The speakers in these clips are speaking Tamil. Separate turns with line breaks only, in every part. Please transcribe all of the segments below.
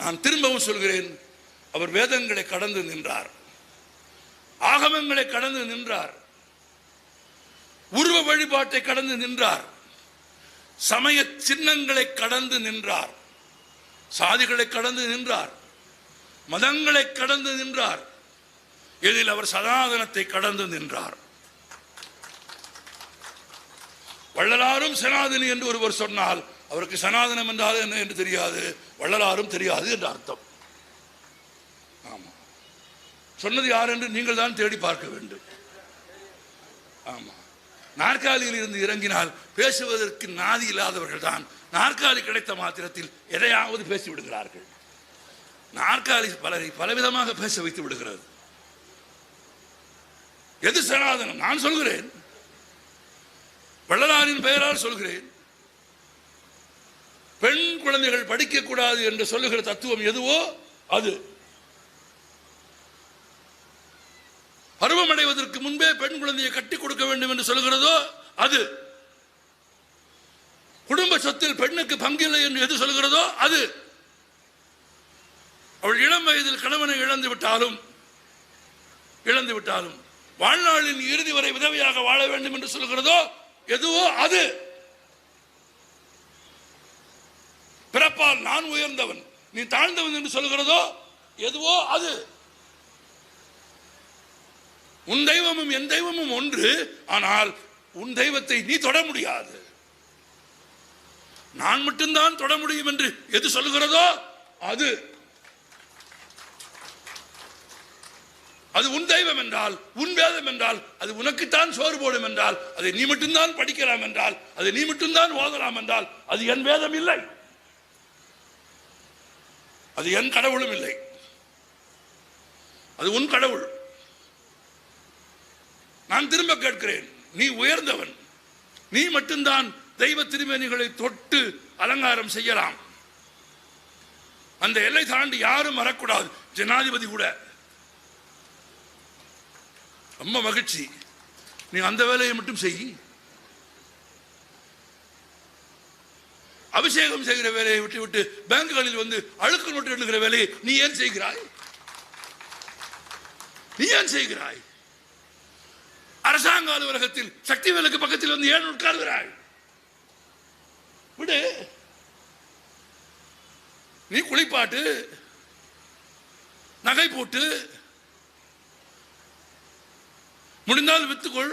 நான் திரும்பவும் சொல்கிறேன். அவர் வேதங்களை கடந்து நின்றார். ஆகமங்களை கடந்து நின்றார். உருவ வழிபாட்டை கடந்து நின்றார். சமய சின்னங்களை கடந்து நின்றார். சாதிகளை கடந்து நின்றார். மதங்களை கடந்து நின்றார். இதில் அவர் சனாதனத்தை கடந்து நின்றார். வள்ளலாரும் சனாதனி என்று ஒருவர் சொன்னால் அவருக்கு சனாதனம் என்றால் என்ன என்று தெரியாது. வள்ளலாரும் தெரியாது என்று அர்த்தம். ஆமா. சொன்னது யார் என்று நீங்கள் தான் தேடி பார்க்க வேண்டும். ஆமா. நாற்காலியில் இருந்து இறங்கினால் பேசுவதற்கு நாதி இல்லாதவர்கள் தான். நாற்காலி கிடைத்த மாத்திரத்தில் எதையாவது பேசி விடுகிறார்கள். நாற்காலி பலரை பலவிதமாக பேச வைத்து விடுகிறது. எது சனாதனம்? நான் சொல்கிறேன். வள்ளலாரின் பெயரால் சொல்கிறேன். பெண் குழந்தைகள் படிக்கக்கூடாது என்று சொல்லுகிற தத்துவம் எதுவோ அது. பருவமடைவதற்கு முன்பே பெண் குழந்தையை கட்டி கொடுக்க வேண்டும் என்று சொல்கிறதோ அது. குடும்ப சொத்தில் பெண்ணுக்கு பங்கில்லை என்று எது சொல்கிறதோ அது. அவள் இளம் வயதில் கணவனை இழந்து விட்டாலும் இழந்து விட்டாலும் வாழ்நாளின் இறுதி வரை உதவியாக வாழ வேண்டும் என்று சொல்கிறதோ எதுவோ அது. பிறப்பால் நான் உயர்ந்தவன். நீ தாழ்ந்தவன் என்று சொல்கிறதோ எதுவோ அது. உன் தெய்வமும் என் தெய்வமும் ஒன்று ஆனால் உன் தெய்வத்தை நீ தொட முடியாது. நான் மட்டும்தான் தொட முடியும் என்று எது சொல்கிறதோ அது. அது உன் தெய்வம் என்றால் உன் வேதம் என்றால் அது உனக்குத்தான் சோறு போடும் என்றால் அதை நீ மட்டும்தான் படிக்கலாம் என்றால் அதை நீ மட்டும்தான் ஓதலாம் என்றால் அது என் வேதம் இல்லை. அது என் கடவுளும் இல்லை. அது உன் கடவுள். நான் திரும்ப கேட்கிறேன் நீ உயர்ந்தவன். நீ மட்டும்தான் தெய்வ திருமேனிகளை தொட்டு அலங்காரம் செய்யலாம். அந்த எல்லை தாண்டி யாரும் வரக்கூடாது. ஜனாதிபதி கூட. ரொம்ப மகிழ்ச்சி. நீ அந்த வேலையை மட்டும் செய். அபிஷேகம் செய்கிற வேலையை விட்டு விட்டு பேங்குகளில் வந்து அழுக்கு நோட்டு எண்ணுகிற வேலையை நீ ஏன் செய்கிறாய்? நீ ஏன் செய்கிறாய்? அரசாங்க அலுவலகத்தில் சக்தி வேலுக்கு பக்கத்தில் வந்து ஏன் உட்கார்கிறாய்? விடு. நீ குளிப்பாட்டு நகை போட்டு முடிந்தால் வித்துக்கொள்.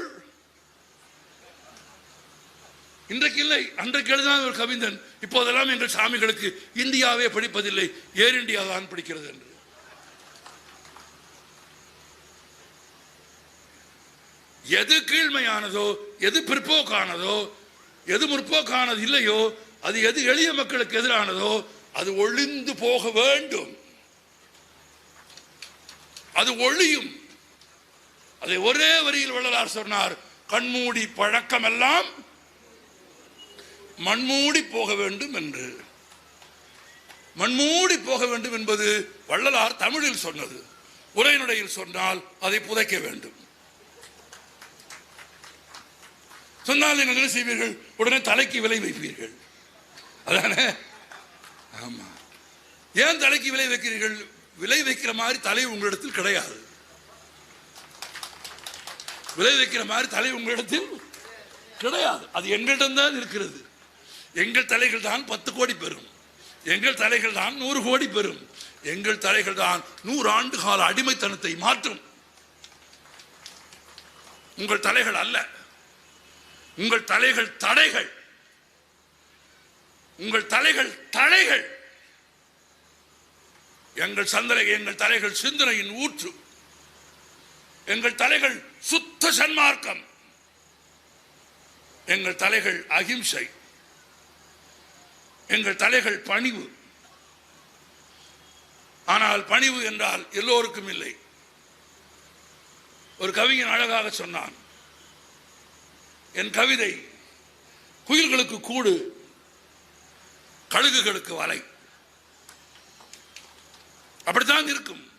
இன்றைக்கு இல்லை அன்றைக்கு எழுதினால் ஒரு கவிஞன் இப்போதெல்லாம் எங்கள் சாமிகளுக்கு இந்தியாவே படிப்பதில்லை ஏர் இந்தியா தான் படிக்கிறது என்று. எது கீழ்மையானதோ எது பிற்போக்கானதோ எது முற்போக்கானது இல்லையோ அது எது எளிய மக்களுக்கு எதிரானதோ அது ஒளிந்து போக வேண்டும். அது ஒளியும் அதை ஒரே வரியில் வள்ளலார் சொன்னார் கண்மூடி பழக்கமெல்லாம் மண்மூடி போக வேண்டும் என்று. மண்மூடி போக வேண்டும் என்பது வள்ளலார் தமிழில் சொன்னது. உரைநடையில் சொன்னால் அதை புதைக்க வேண்டும். சொன்னால் நீங்கள் என்ன செய்வீர்கள்? உடனே தலைக்கு விலை வைப்பீர்கள். அதானே? ஆமா. ஏன் தலைக்கு விலை வைக்கிறீர்கள்? விலை வைக்கிற மாதிரி தலை உங்களிடத்தில் கிடையாது. விளைவிக்கிற மாதிரி தலை உங்களிடத்தில் கிடையாது. அது எங்களிடம் தான் இருக்கிறது. எங்கள் தலைகள் தான் பத்து கோடி பெறும். எங்கள் தலைகள் தான் நூறு கோடி பெறும். எங்கள் தலைகள் தான் நூறு ஆண்டு கால அடிமைத்தனத்தை மாற்றும். உங்கள் தலைகள் அல்ல. உங்கள் தலைகள் தடைகள். உங்கள் தலைகள் தடைகள் எங்கள் சந்தனை எங்கள் தலைகள் சிந்தனையின் ஊற்று. எங்கள் தலைகள் சுத்த சன்மார்க்கம். எங்கள் தலைகள் அகிம்சை. எங்கள் தலைகள் பணிவு. ஆனால் பணிவு என்றால் எல்லோருக்கும் இல்லை. ஒரு கவிஞன் அழகாக சொன்னான் என் கவிதை குயில்களுக்கு கூடு கழுகுகளுக்கு வலை. அப்படித்தான் இருக்கும்.